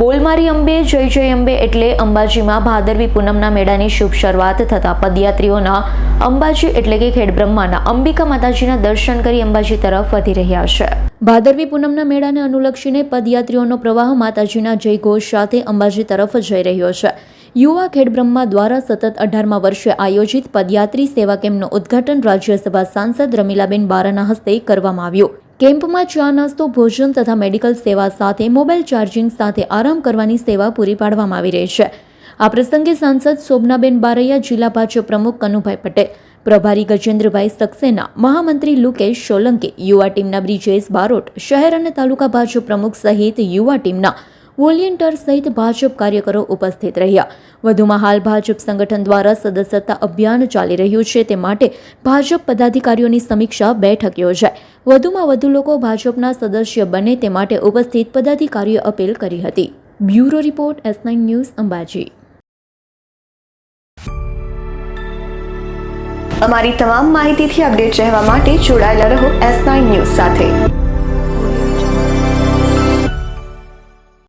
બોલમારી અંબે, જય જય અંબે એટલે અંબાજીમાં ભાદરવી પૂનમના મેળાની શુભ શરૂઆત થતાં પદયાત્રીઓના અંબાજી એટલે કે ખેડબ્રહ્માના અંબિકા માતાજીના દર્શન કરી અંબાજી તરફ વધી રહ્યા છે. ભાદરવી પૂનમના મેળાને અનુલક્ષીને પદયાત્રીઓનો પ્રવાહ માતાજીના જયઘોષ સાથે અંબાજી તરફ જઈ રહ્યો છે. યુવા ખેડબ્રહ્મા દ્વારા સતત અઢારમા વર્ષે આયોજિત પદયાત્રી સેવા કેમ્પનું ઉદ્ઘાટન રાજ્યસભા સાંસદ રમીલાબેન બારાના હસ્તે કરવામાં આવ્યું. કેમ્પમાં ચા નાસ્તો, ભોજન તથા મેડિકલ સેવા સાથે, મોબાઈલ ચાર્જિંગ સાથે આરામ કરવાની સેવા પૂરી પાડવામાં આવી રહી છે. આ પ્રસંગે સાંસદ શોભનાબેન બારૈયા, જિલ્લા ભાજપ પ્રમુખ કનુભાઈ પટેલ, પ્રભારી ગજેન્દ્રભાઈ સક્સેના, મહામંત્રી લુકેશ સોલંકી, યુવા ટીમના બ્રિજેશ બારોટ, શહેર અને તાલુકા ભાજપ પ્રમુખ સહિત યુવા ટીમના વોલિયન્ટર સહિત ભાજપ કાર્યકરો ઉપસ્થિત રહ્યા. વધુમાં હાલ ભાજપ સંગઠન દ્વારા સદસ્યતા અભિયાન ચાલી રહ્યું છે તે માટે ભાજપ પદાધિકારીઓની સમીક્ષા બેઠક યોજાય વધુમાં વધુ લોકો ભાજપના સદસ્ય બને તે માટે ઉપસ્થિત પદાધિકારીઓ અપીલ કરી હતી. Bureau report S nine news Ambaji. અમારી તમામ માહિતીથી અપડેટ રહેવા માટે જોડાયેલા રહો એસ નાઇન ન્યૂઝ સાથે.